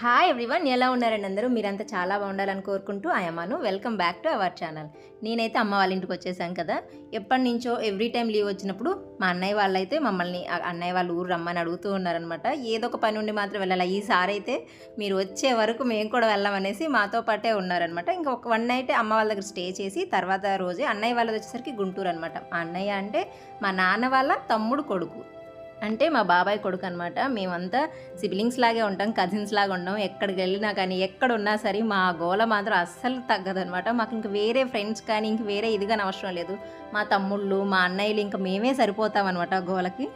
Hi everyone ఎలా ఉన్నారండి అందరూ? మీరంతా చాలా బాగుండాలని కోరుకుంటూ అయ్యమ్మాను welcome back to our channel నేనైతే అమ్మ వాళ్ళ ఇంటికి వచ్చేసాను కదా. ఎప్పటి నుంచో ఎవ్రీ టైం లీవ్ వచ్చినప్పుడు మా అన్నయ్య వాళ్ళైతే మమ్మల్ని అన్నయ్య వాళ్ళు ఊరు రమ్మని అడుగుతూ ఉన్నారనమాట ఏదో ఒక పని ఉండి మాత్రం వెళ్ళాలి. ఈసారి అయితే మీరు వచ్చే వరకు మేము కూడా వెళ్ళామనేసి మాతో పాటే ఉన్నారనమాట ఇంకా ఒక వన్ నైట్ అమ్మ వాళ్ళ దగ్గర స్టే చేసి తర్వాత రోజే అన్నయ్య వాళ్ళది వచ్చేసరికి గుంటూరు అనమాట మా అన్నయ్య అంటే మా నాన్న వాళ్ళ తమ్ముడు కొడుకు. అంటే మా బాబాయ్ కొడుకు అనమాట మేమంతా సిబ్లింగ్స్ లాగే ఉంటాం కజిన్స్ లాగా ఉంటాం ఎక్కడికి వెళ్ళినా కానీ ఎక్కడ ఉన్నా సరే మా గోల మాత్రం అస్సలు తగ్గదనమాట. మాకు ఇంక వేరే ఫ్రెండ్స్ కానీ ఇంక వేరే ఇది కానీ అవసరం లేదు. మా తమ్ముళ్ళు మా అన్నయ్యలు ఇంకా మేమే సరిపోతాం అనమాట గోలకి.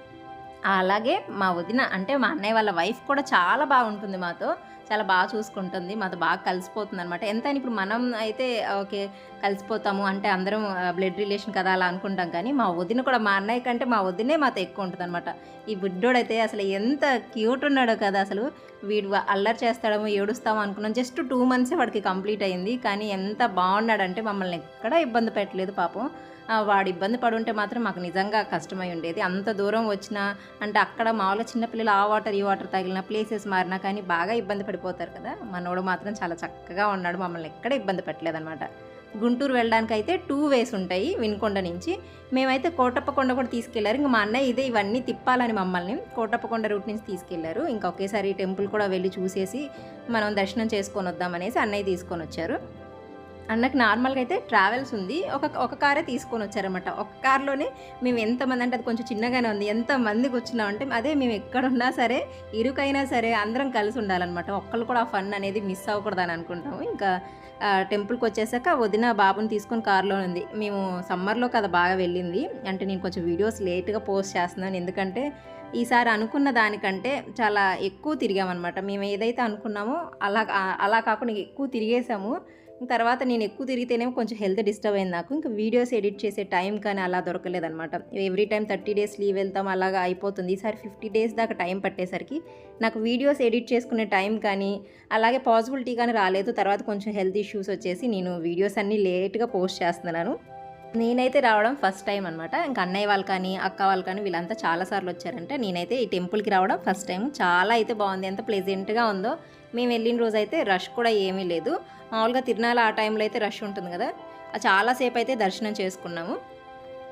అలాగే మా వదిన అంటే మా అన్నయ్య వాళ్ళ వైఫ్ కూడా చాలా బాగుంటుంది మాతో. చాలా బాగా చూసుకుంటుంది. మాతో బాగా కలిసిపోతుంది అనమాట ఎంత ఇప్పుడు మనం అయితే ఓకే కలిసిపోతాము. అంటే అందరం బ్లడ్ రిలేషన్ కదా అలా అనుకుంటాం. కానీ మా వదిన కూడా మా అన్నయ్య కంటే మా వదినే మాతో ఎక్కువ ఉంటుంది అనమాట ఈ బుడ్డోడైతే అసలు ఎంత క్యూట్ ఉన్నాడో కదా అసలు. వీడు అల్లరి చేస్తాడేమో ఏడుస్తామో అనుకున్నాం. జస్ట్ టూ మంత్సే వాడికి కంప్లీట్ అయింది. కానీ ఎంత బాగున్నాడంటే మమ్మల్ని ఎక్కడా ఇబ్బంది పెట్టలేదు పాపం. వాడు ఇబ్బంది పడుంటే మాత్రం మాకు నిజంగా కష్టమై ఉండేది. అంత దూరం వచ్చినా అంటే అక్కడ మామూలుగా చిన్నపిల్లలు ఆ వాటర్ ఈ వాటర్ తగిలిన ప్లేసెస్ మారినా కానీ బాగా ఇబ్బంది పడిపోతారు కదా. మనోడు మాత్రం చాలా చక్కగా ఉన్నాడు. మమ్మల్ని ఎక్కడ ఇబ్బంది పెట్టలేదన్నమాట. గుంటూరు వెళ్ళడానికి అయితే టూ వేస్ ఉంటాయి వినుకొండ నుంచి. మేమైతే కోటప్పకొండ కూడా తీసుకెళ్ళారు. ఇంకా మా అన్నయ్య ఇదే ఇవన్నీ తిప్పాలని మమ్మల్ని. కోటప్పకొండ రూట్ నుంచి తీసుకెళ్ళారు. ఇంకా ఒకేసారి టెంపుల్ కూడా వెళ్ళి చూసేసి మనం దర్శనం చేసుకొని వద్దామనేసి అన్నయ్య తీసుకొని వచ్చారు. అన్నకి నార్మల్గా అయితే ట్రావెల్స్ ఉంది. ఒక ఒక కారే తీసుకొని వచ్చారనమాట ఒక కార్లోనే మేము ఎంతమంది అంటే అది కొంచెం చిన్నగానే ఉంది. ఎంతమంది కూర్చున్నామంటే అదే మేము ఎక్కడున్నా సరే ఇరుకైనా సరే అందరం కలిసి ఉండాలన్నమాట. ఒక్కళ్ళు కూడా ఆ ఫన్ అనేది మిస్ అవ్వకూడదని అనుకుంటాము. ఇంకా టెంపుల్కి వచ్చేసాక వదిన బాబుని తీసుకొని కార్లో ఉంది. మేము సమ్మర్లో కదా బాగా వెళ్ళింది. అంటే నేను కొంచెం వీడియోస్ లేట్గా పోస్ట్ చేస్తున్నాను. ఎందుకంటే ఈసారి అనుకున్న దానికంటే చాలా ఎక్కువ తిరిగామన్నమాట. మేము ఏదైతే అనుకున్నామో అలా అలా కాకుండా ఎక్కువ తిరిగేసాము. తర్వాత నేను ఎక్కువ తిరిగితేనేమో కొంచెం హెల్త్ డిస్టర్బ్ అయింది నాకు. ఇంకా వీడియోస్ ఎడిట్ చేసే టైం కానీ అలా దొరకలేదనమాట every time thirty days leave వెళ్తాం అలాగా అయిపోతుంది. ఈసారి ఫిఫ్టీ డేస్ దాకా టైం పట్టేసరికి నాకు వీడియోస్ ఎడిట్ చేసుకునే టైం కానీ అలాగే పాసిబిలిటీ కానీ రాలేదు. తర్వాత కొంచెం హెల్త్ ఇష్యూస్ వచ్చేసి నేను వీడియోస్ అన్నీ లేట్గా పోస్ట్ చేస్తున్నాను. నేనైతే రావడం ఫస్ట్ టైం అనమాట ఇంకా అన్నయ్య వాళ్ళు కానీ అక్క వాళ్ళు కానీ వీళ్ళంతా చాలాసార్లు వచ్చారంటే నేనైతే ఈ టెంపుల్కి రావడం ఫస్ట్ టైం. చాలా అయితే బాగుంది. ఎంత ప్లెజెంట్గా ఉందో మేము వెళ్ళిన రోజు అయితే రష్ కూడా ఏమీ లేదు. మామూలుగా తిరునాల ఆ టైంలో అయితే రష్ ఉంటుంది కదా. చాలాసేపు అయితే దర్శనం చేసుకున్నాము.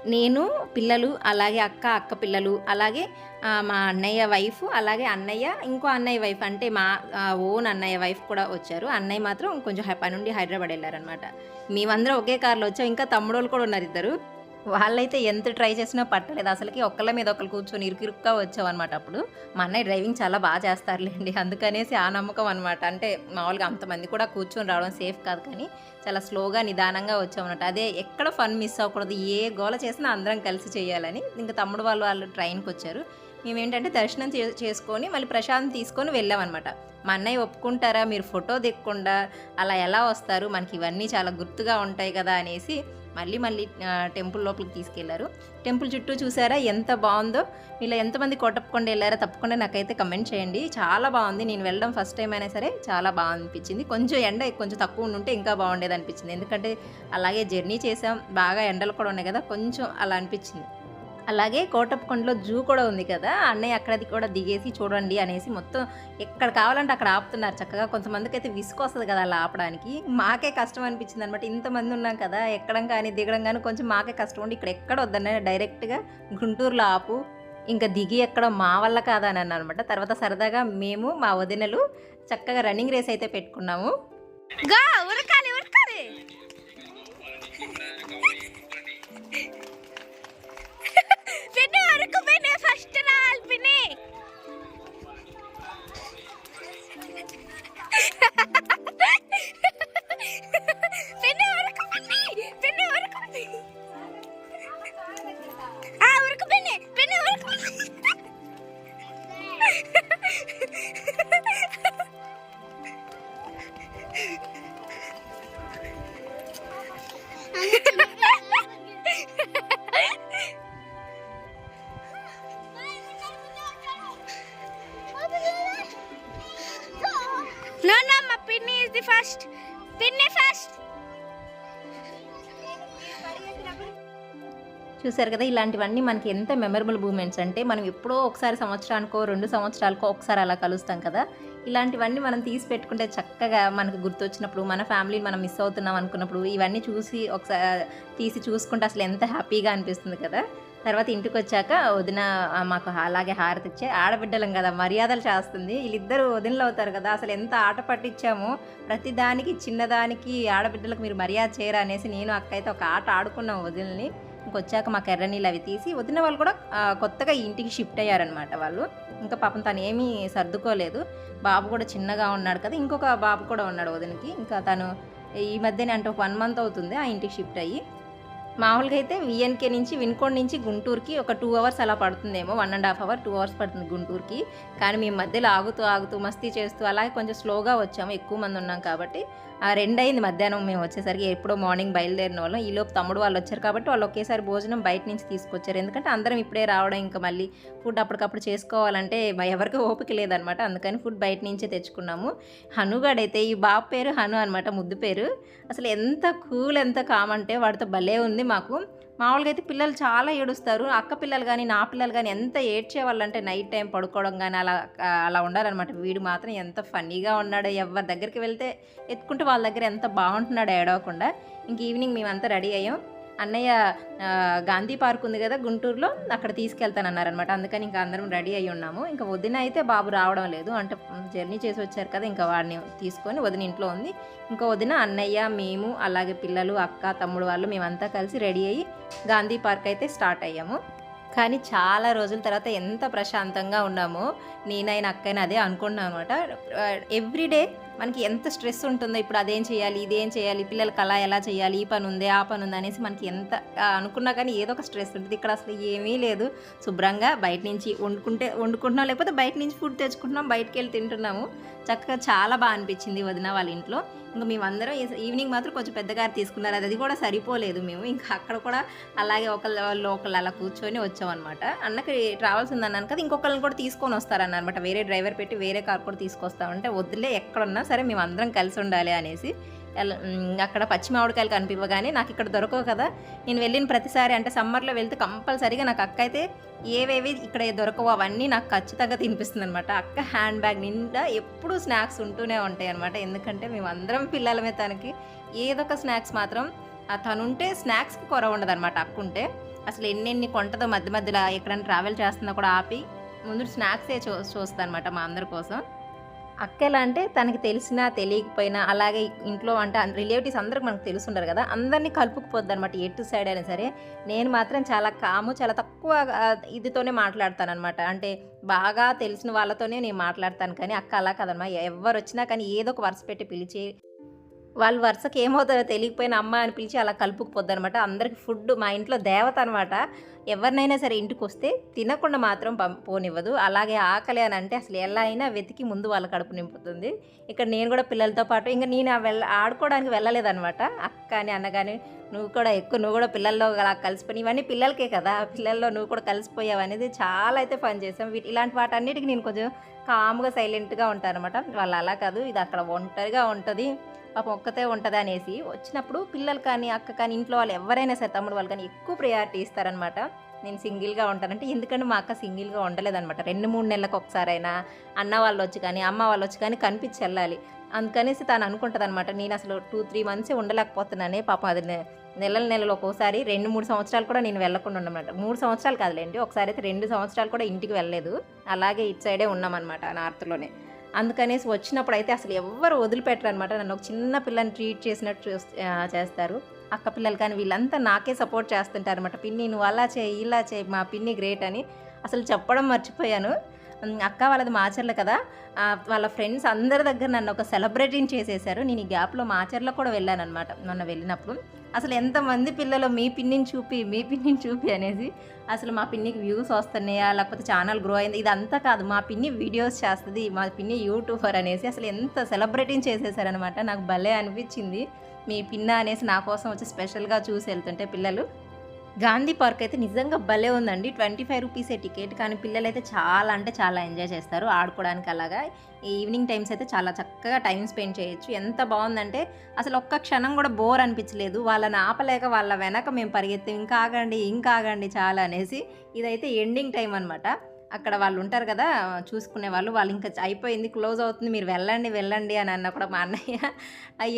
నేను పిల్లలు అలాగే అక్క అక్క పిల్లలు అలాగే మా అన్నయ్య వైఫ్ అలాగే అన్నయ్య ఇంకో అన్నయ్య వైఫ్ అంటే మా ఓన్ అన్నయ్య వైఫ్ కూడా వచ్చారు. అన్నయ్య మాత్రం కొంచెం హై- పని నుండి హైదరాబాద్ వెళ్ళారనమాట మేమందరం ఒకే కార్లో వచ్చాం. ఇంకా తమ్ముడోళ్ళు కూడా ఉన్నారు ఇద్దరు. వాళ్ళైతే ఎంత ట్రై చేసినా పట్టలేదు. అసలుకి ఒక్కళ్ళ మీద ఒకళ్ళు కూర్చొని ఇరుకిరుక్గా వచ్చాం అనమాట అప్పుడు. మా అన్నయ్య డ్రైవింగ్ చాలా బాగా చేస్తారులేండి. అందుకనేసి ఆ నమ్మకం అనమాట అంటే మామూలుగా అంతమంది కూడా కూర్చొని రావడం సేఫ్ కాదు కానీ చాలా స్లోగా నిదానంగా వచ్చామన్నమాట. అదే ఎక్కడ ఫన్ మిస్ అవ్వకూడదు. ఏ గోల చేసినా అందరం కలిసి చేయాలని ఇంకా తమ్ముడు వాళ్ళు వాళ్ళు ట్రైన్కి వచ్చారు. మేమేంటంటే దర్శనం చే చేసుకొని మళ్ళీ ప్రశాంతం తీసుకొని వెళ్ళామన్నమాట. మా అన్నయ్య ఒప్పుకుంటారా? మీరు ఫోటో దిక్కుండా అలా ఎలా వస్తారు? మనకి ఇవన్నీ చాలా గుర్తుగా ఉంటాయి కదా అనేసి మళ్ళీ మళ్ళీ టెంపుల్ లోపలికి తీసుకెళ్ళారు. టెంపుల్ చుట్టూ చూసారా ఎంత బాగుందో? ఇలా ఎంతమంది కొట్టకుండా వెళ్ళారో తప్పకుండా నాకైతే కమెంట్ చేయండి. చాలా బాగుంది. నేను వెళ్ళడం ఫస్ట్ టైం అయినా సరే చాలా బాగా అనిపించింది. కొంచెం ఎండ కొంచెం తక్కువ ఉంటే ఇంకా బాగుండేది అనిపించింది ఎందుకంటే అలాగే జర్నీ చేసాం బాగా ఎండలు కూడా ఉన్నాయి కదా. కొంచెం అలా అనిపించింది. అలాగే కోటప్పకొండలో జూ కూడా ఉంది కదా అన్నయ్య అక్కడది కూడా దిగేసి చూడండి అనేసి మొత్తం ఎక్కడ కావాలంటే అక్కడ ఆపుతున్నారు చక్కగా. కొంతమందికి అయితే విసుగు వస్తుంది కదా అలా ఆపడానికి. మాకే కష్టం అనిపించింది అనమాట ఇంతమంది ఉన్నాం కదా ఎక్కడం కానీ దిగడం కానీ కొంచెం మాకే కష్టం ఉండి ఇక్కడ ఎక్కడ వద్దన్న డైరెక్ట్గా గుంటూరులో ఆపు. ఇంకా దిగి ఎక్కడ మా వల్ల కాదని అన్న అనమాట తర్వాత సరదాగా మేము మా వదినలు చక్కగా రన్నింగ్ రేస్ అయితే పెట్టుకున్నాము. పిన్ని చూసారు కదా ఇలాంటివన్నీ మనకి ఎంత మెమరబుల్ మూమెంట్స్ అంటే మనం ఎప్పుడో ఒకసారి సంవత్సరానికో రెండు సంవత్సరాలకో ఒకసారి అలా కలుస్తాం కదా. ఇలాంటివన్నీ మనం తీసి పెట్టుకుంటే చక్కగా మనకు గుర్తొచ్చినప్పుడు మన ఫ్యామిలీని మనం మిస్ అవుతున్నాం అనుకున్నప్పుడు ఇవన్నీ చూసి ఒకసారి తీసి చూసుకుంటే అసలు ఎంత హ్యాపీగా అనిపిస్తుంది కదా. తర్వాత ఇంటికి వచ్చాక వదిన మాకు అలాగే హారతి ఇచ్చే ఆడబిడ్డలం కదా మర్యాదలు చేస్తుంది. వీళ్ళిద్దరూ వదినలు అవుతారు కదా అసలు ఎంత ఆట పట్టించామో ప్రతిదానికి చిన్నదానికి ఆడబిడ్డలకు మీరు మర్యాద చేయరా అనేసి నేను అక్క అయితే ఒక ఆట ఆడుకున్నాం వదినని ఇంకొచ్చాక మాకు ఎర్ర నీళ్ళు అవి తీసి వదిన వాళ్ళు కూడా కొత్తగా ఇంటికి షిఫ్ట్ అయ్యారనమాట వాళ్ళు. ఇంకా పాపం తను ఏమీ సర్దుకోలేదు. బాబు కూడా చిన్నగా ఉన్నాడు కదా ఇంకొక బాబు కూడా ఉన్నాడు వదినకి. ఇంకా తను ఈ మధ్యనే అంటే ఒక వన్ మంత్ అవుతుంది ఆ ఇంటికి షిఫ్ట్ అయ్యి. మామూలుగా అయితే విఎన్కే నుంచి విన్కోడ్ నుంచి గుంటూరుకి ఒక టూ అవర్స్ అలా పడుతుందేమో one and half hour two hours పడుతుంది గుంటూరుకి. కానీ మేము మధ్యలో ఆగుతూ ఆగుతూ మస్తీ చేస్తూ అలాగే కొంచెం స్లోగా వచ్చాము ఎక్కువ మంది ఉన్నాం కాబట్టి. రెండు అయింది మధ్యాహ్నం మేము వచ్చేసరికి ఎప్పుడో మార్నింగ్ బయలుదేరిన వాళ్ళం. ఈలోపు తమ్ముడు వాళ్ళు వచ్చారు కాబట్టి వాళ్ళు ఒకేసారి భోజనం బయట నుంచి తీసుకొచ్చారు. ఎందుకంటే అందరం ఇప్పుడే రావడం ఇంకా మళ్ళీ ఫుడ్ అప్పటికప్పుడు చేసుకోవాలంటే ఎవరికి ఓపిక లేదనమాట. అందుకని ఫుడ్ బయట నుంచే తెచ్చుకున్నాము. హనుగాడైతే ఈ బాబు పేరు హను అనమాట ముద్దు పేరు. అసలు ఎంత కూల్ ఎంత కామ్ అంటే వాడితో భలే ఉంది మాకు. మామూలుగా అయితే పిల్లలు చాలా ఏడుస్తారు. అక్క పిల్లలు కానీ నా పిల్లలు కానీ ఎంత ఏడ్చే వాళ్ళంటే నైట్ టైం పడుకోవడం కానీ అలా అలా ఉండాలన్నమాట. వీడు మాత్రం ఎంత ఫన్నీగా ఉన్నాడో ఎవరి దగ్గరికి వెళ్తే ఎత్తుకుంటే వాళ్ళ దగ్గర ఎంత బాగుంటున్నాడో ఏడవకుండా ఇంక ఈవినింగ్ మేమంతా రెడీ అయ్యాం. అన్నయ్య గాంధీ పార్క్ ఉంది కదా గుంటూరులో అక్కడ తీసుకెళ్తానన్నారనమాట అందుకని ఇంకా అందరం రెడీ అయి ఉన్నాము. ఇంకా వదిన అయితే బాబు రావడం లేదు. అంటే జర్నీ చేసి వచ్చారు కదా ఇంకా వాడిని తీసుకొని వదిన ఇంట్లో ఉంది. ఇంకా వదిన అన్నయ్య మేము అలాగే పిల్లలు అక్క తమ్ముడు వాళ్ళు మేమంతా కలిసి రెడీ అయ్యి గాంధీ పార్క్ అయితే స్టార్ట్ అయ్యాము. కానీ చాలా రోజుల తర్వాత ఎంత ప్రశాంతంగా ఉన్నామో నేనైనా అక్కైనా అదే అనుకున్నాను అనమాట ఎవ్రీడే మనకి ఎంత స్ట్రెస్ ఉంటుందో ఇప్పుడు అదేం చేయాలి ఇదేం చేయాలి పిల్లలకి అలా ఎలా చేయాలి ఈ పని ఉంది ఆ పని ఉంది అనేసి మనకి ఎంత అనుకున్నా కానీ ఏదో ఒక స్ట్రెస్ ఉంటుంది. ఇక్కడ అసలు ఏమీ లేదు. శుభ్రంగా బయట నుంచి వండుకుంటే వండుకుంటున్నాం లేకపోతే బయట నుంచి ఫుడ్ తెచ్చుకుంటున్నాం బయటకు వెళ్ళి తింటున్నాము. చక్కగా చాలా బాగా అనిపించింది వదిన వాళ్ళ ఇంట్లో. ఇంకా మేమందరం ఈవినింగ్ మాత్రం కొంచెం పెద్దగా తీసుకున్నారు. అది అది కూడా సరిపోలేదు మేము. ఇంకా అక్కడ కూడా అలాగే ఒకళ్ళు ఒకళ్ళు అలా కూర్చొని వచ్చామన్నమాట అన్నకి ట్రావెల్స్ ఉందన్నాను కదా ఇంకొకళ్ళని కూడా తీసుకొని వస్తారన్నమాట. వేరే డ్రైవర్ పెట్టి వేరే కార్ కూడా తీసుకొస్తామంటే వద్దులే ఎక్కడున్నా సరే మేము అందరం కలిసి ఉండాలి అనేసి అక్కడ పచ్చి మామిడికాయలు కనిపించగానే నాకు ఇక్కడ దొరకవు కదా. నేను వెళ్ళిన ప్రతిసారి అంటే సమ్మర్లో వెళ్తే కంపల్సరీగా నాకు అక్క అయితే ఏవేవి ఇక్కడ దొరకవు అవన్నీ నాకు ఖచ్చితంగా తినిపిస్తుంది అనమాట అక్క హ్యాండ్ బ్యాగ్ నిండా ఎప్పుడూ స్నాక్స్ ఉంటూనే ఉంటాయి అనమాట ఎందుకంటే మేము అందరం పిల్లలమే తనకి. ఏదో ఒక స్నాక్స్ మాత్రం తనుంటే స్నాక్స్కి కొర ఉండదు అనమాట అక్కుంటే. అసలు ఎన్నెన్ని కొంటదో మధ్య మధ్యలో ఎక్కడైనా ట్రావెల్ చేస్తున్నా కూడా ఆపి ముందు స్నాక్సే చూ చూస్తా అనమాట మా అందరి కోసం. అక్క ఎలా అంటే తనకి తెలిసినా తెలియకపోయినా అలాగే ఇంట్లో అంటే రిలేటివ్స్ అందరికి మనకు తెలుసుండరు కదా అందరినీ కలుపుకుపోద్ది అనమాట ఎటు సైడ్ అయినా సరే. నేను మాత్రం చాలా కాము చాలా తక్కువ ఇదితోనే మాట్లాడతాను అనమాట అంటే బాగా తెలిసిన వాళ్ళతోనే నేను మాట్లాడతాను కానీ అక్క అలా కదమ్మా ఎవరు వచ్చినా కానీ ఏదో ఒక వరుస పెట్టి పిలిచి వాళ్ళు వరుసకి ఏమవుతుందో తెలియకపోయినా అమ్మ అని పిలిచి అలా కలుపుకుపోద్ది అనమాట అందరికి ఫుడ్ మా ఇంట్లో దేవత అనమాట ఎవరినైనా సరే ఇంటికి వస్తే తినకుండా మాత్రం పోనివ్వదు. అలాగే ఆకలి అని అంటే అసలు ఎలా అయినా వెతికి ముందు వాళ్ళ కడుపు నింపుతుంది. ఇక్కడ నేను కూడా పిల్లలతో పాటు ఇంకా నేను వెళ్ళ ఆడుకోవడానికి వెళ్ళలేదనమాట అక్క అని అన్న కానీ నువ్వు కూడా ఎక్కువ నువ్వు కూడా పిల్లల్లో అలా కలిసిపోయి ఇవన్నీ పిల్లలకే కదా. పిల్లల్లో నువ్వు కూడా కలిసిపోయావు అనేది చాలా అయితే పని చేసాం. వీటి ఇలాంటి వాటన్నిటికి నేను కొంచెం కామ్గా సైలెంట్గా ఉంటాను అనమాట వాళ్ళు అలా కాదు. ఇది అక్కడ ఒంటరిగా ఉంటుంది. పాపం ఒక్కతే ఉంటుంది అనేసి వచ్చినప్పుడు పిల్లలు కానీ అక్క కానీ ఇంట్లో వాళ్ళు ఎవరైనా సరే తమ్ముడు వాళ్ళు కానీ ఎక్కువ ప్రయారిటీ ఇస్తారనమాట నేను సింగిల్గా ఉంటానంటే ఎందుకంటే మా అక్క సింగిల్గా ఉండలేదనమాట రెండు మూడు నెలలకు ఒకసారైనా అన్న వాళ్ళు వచ్చి కానీ అమ్మ వాళ్ళు వచ్చి కానీ కనిపించి వెళ్ళాలి. అందుకనేసి తను అనుకుంటుంది అనమాట నేను అసలు టూ త్రీ మంత్స్ ఉండలేకపోతున్నానే పాపం అది నెలల నెలలు ఒక్కోసారి రెండు మూడు సంవత్సరాలు కూడా నేను వెళ్ళకుండా ఉన్నామన్నమాట మూడు సంవత్సరాలు కాదులేండి ఒకసారి అయితే రెండు సంవత్సరాలు కూడా ఇంటికి వెళ్ళలేదు. అలాగే ఇటు సైడే ఉన్నామన్నమాట నార్త్లోనే. అందుకనేసి వచ్చినప్పుడు అయితే అసలు ఎవ్వరు వదిలిపెట్టరు అనమాట నన్ను ఒక చిన్న పిల్లని ట్రీట్ చేసినట్టు చూ చేస్తారు. అక్క పిల్లలు కానీ వీళ్ళంతా నాకే సపోర్ట్ చేస్తుంటారు అనమాట పిన్ని నువ్వు అలా చేయి ఇలా చేయి మా పిన్ని గ్రేట్ అని. అసలు చెప్పడం మర్చిపోయాను. అక్క వాళ్ళది మాచర్ల కదా. వాళ్ళ ఫ్రెండ్స్ అందరి దగ్గర నన్ను ఒక సెలబ్రేటింగ్ చేసేసారు నేను ఈ గ్యాప్లో మాచర్లో కూడా వెళ్ళాను అనమాట మొన్న వెళ్ళినప్పుడు. అసలు ఎంతమంది పిల్లలు మీ పిన్నిని చూపి మీ పిన్నిని చూపి అనేసి అసలు మా పిన్నికి వ్యూస్ వస్తున్నాయా లేకపోతే ఛానల్ గ్రో అయింది? ఇదంతా కాదు. మా పిన్ని వీడియోస్ చేస్తుంది మా పిన్ని యూట్యూబర్ అనేసి అసలు ఎంత సెలబ్రేటింగ్ చేసేసారనమాట నాకు భలే అనిపించింది. మీ పిన్న అనేసి నా కోసం వచ్చి స్పెషల్గా చూసి వెళ్తుంటే పిల్లలు. గాంధీ పార్క్ అయితే నిజంగా భలే ఉందండి. ట్వంటీ ఫైవ్ రూపీసే టికెట్. కానీ పిల్లలు అయితే చాలా అంటే చాలా ఎంజాయ్ చేస్తారు. ఆడుకోవడానికి అలాగా. ఈవినింగ్ టైమ్స్ అయితే చాలా చక్కగా టైం స్పెండ్ చేయొచ్చు. ఎంత బాగుందంటే అసలు ఒక్క క్షణం కూడా బోర్ అనిపించలేదు. వాళ్ళని ఆపలేక వాళ్ళ వెనక మేము పరిగెత్తాం. ఇంకా ఆగండి ఇంకా ఆగండి చాలా అనేసి ఇదైతే ఎండింగ్ టైం అనమాట అక్కడ వాళ్ళు ఉంటారు కదా చూసుకునే వాళ్ళు. వాళ్ళు ఇంకా అయిపోయింది క్లోజ్ అవుతుంది. మీరు వెళ్ళండి వెళ్ళండి అని అన్న కూడా మా అన్నయ్య.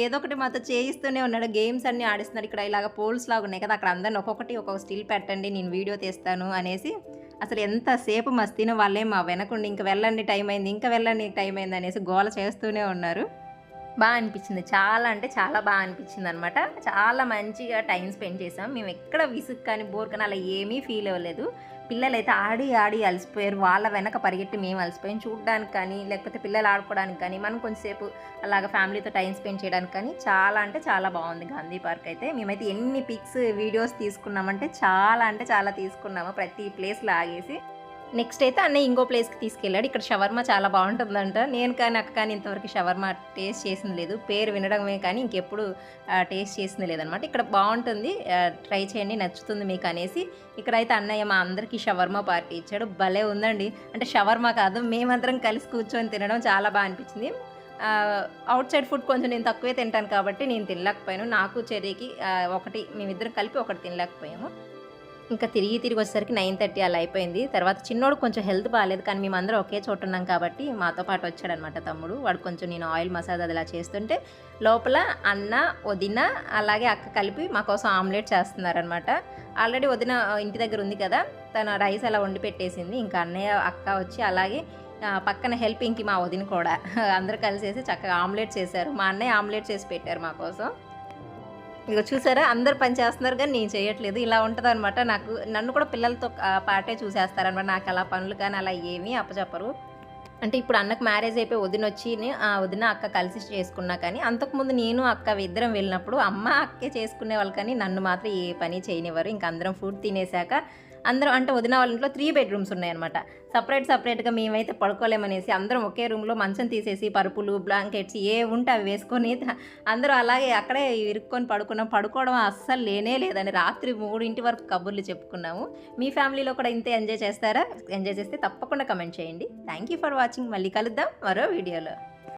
ఏదో ఒకటి మాతో చేయిస్తూనే ఉన్నాడు. గేమ్స్ అన్నీ ఆడిస్తున్నాడు ఇక్కడ ఇలాగ పోల్స్ లాగా ఉన్నాయి కదా అక్కడ అందరిని ఒక్కొక్కటి ఒక్కొక్క స్టిల్ పెట్టండి నేను వీడియో తీస్తాను అనేసి అసలు ఎంతసేపు మస్తీనో వాళ్ళే మా వెనకుండి ఇంకా వెళ్ళండి టైం అయింది ఇంకా వెళ్ళండి టైం అయింది అనేసి గోల చేస్తూనే ఉన్నారు. బాగా అనిపించింది. చాలా అంటే చాలా బాగా అనిపించింది అనమాట చాలా మంచిగా టైం స్పెండ్ చేసాం మేము ఎక్కడ విసుగు కానీ బోర్ కానీ అలా ఏమీ ఫీల్ అవ్వలేదు. పిల్లలైతే ఆడి ఆడి అలసిపోయారు. వాళ్ళ వెనక పరిగెట్టి మేము అలసిపోయాం. చూడడానికి కానీ లేకపోతే పిల్లలు ఆడుకోవడానికి కానీ మనం కొంచెంసేపు అలాగ ఫ్యామిలీతో టైం స్పెండ్ చేయడానికి కానీ చాలా అంటే చాలా బాగుంది గాంధీ పార్క్ అయితే. మేమైతే ఎన్ని పిక్స్ వీడియోస్ తీసుకున్నామంటే చాలా అంటే చాలా తీసుకున్నాము. ప్రతి ప్లేస్లో ఆగేసి నెక్స్ట్ అయితే అన్నయ్య ఇంకో ప్లేస్కి తీసుకెళ్ళాడు. ఇక్కడ షవర్మా చాలా బాగుంటుందంట. నేను కానీ అక్క కానీ ఇంతవరకు షవర్మా టేస్ట్ చేసింది లేదు. పేరు వినడమే కానీ ఇంకెప్పుడు టేస్ట్ చేసింది లేదనమాట. ఇక్కడ బాగుంటుంది. ట్రై చేయండి నచ్చుతుంది మీకు అనేసి. ఇక్కడైతే అన్నయ్య మా అందరికీ షవర్మా పార్టీ ఇచ్చాడు. భలే ఉందండి. అంటే షవర్మా కాదు మేమందరం కలిసి కూర్చొని తినడం చాలా బాగా అనిపించింది. అవుట్ సైడ్ ఫుడ్ కొంచెం నేను తక్కువే తింటాను కాబట్టి నేను తినలేకపోయాను. నాకు చెర్రీకి ఒకటి మేమిద్దరం కలిపి ఒకటి తినలేకపోయాము. ఇంకా తిరిగి తిరిగి వచ్చేసరికి నైన్ థర్టీ అలా అయిపోయింది. తర్వాత చిన్నోడు కొంచెం హెల్త్ బాగాలేదు కానీ మేమందరం ఒకే చోటు ఉన్నాం కాబట్టి మాతో పాటు వచ్చాడనమాట తమ్ముడు. వాడు కొంచెం నేను ఆయిల్ మసాజ్ అది ఇలా చేస్తుంటే లోపల అన్న వదిన అలాగే అక్క కలిపి మా కోసం ఆమ్లెట్ చేస్తున్నారనమాట. ఆల్రెడీ వదిన ఇంటి దగ్గర ఉంది కదా తన రైస్ అలా వండి పెట్టేసింది. ఇంకా అన్నయ్య అక్క వచ్చి అలాగే పక్కన పక్కన హెల్పింగ్కి మా వదిన కూడా అందరూ కలిసేసి చక్కగా ఆమ్లెట్ చేశారు. మా అన్నయ్య ఆమ్లెట్ చేసి పెట్టారు మా కోసం. ఇక చూసారా? అందరు పని చేస్తున్నారు కానీ నేను చేయట్లేదు. ఇలా ఉంటుంది అనమాట నాకు నన్ను కూడా పిల్లలతో ఆ, పాటే చూసేస్తారనమాట నాకు అలా పనులు కానీ అలా ఏమీ అప్పచెప్పరు అంటే ఇప్పుడు అన్నకు మ్యారేజ్ అయిపోయి వదిన వచ్చి ఆ వదిన అక్క కలిసి చేసుకున్నా కానీ అంతకుముందు నేను అక్క ఇద్దరం వెళ్ళినప్పుడు అమ్మ అక్కే చేసుకునే వాళ్ళు కానీ నన్ను మాత్రం ఏ పని చేయనివ్వరు. ఇంకా అందరం ఫుడ్ తినేసాక అందరం అంటే వదిన వాళ్ళ ఇంట్లో త్రీ బెడ్రూమ్స్ ఉన్నాయన్నమాట. సపరేట్ సపరేట్గా మేమైతే పడుకోలేమనేసి అందరం ఒకే రూమ్లో మంచం తీసేసి పరుపులు బ్లాంకెట్స్ ఏ ఉంటే అవి వేసుకొని అందరూ అలాగే అక్కడే ఇరుక్కొని పడుకున్నాం. పడుకోవడం అస్సలు లేనే లేదని రాత్రి మూడింటి వరకు కబుర్లు చెప్పుకున్నాము. మీ ఫ్యామిలీలో కూడా ఇంతే ఎంజాయ్ చేస్తారా? ఎంజాయ్ చేస్తే తప్పకుండా కమెంట్ చేయండి. థ్యాంక్ యూ ఫర్ వాచింగ్ మళ్ళీ కలుద్దాం మరో వీడియోలో.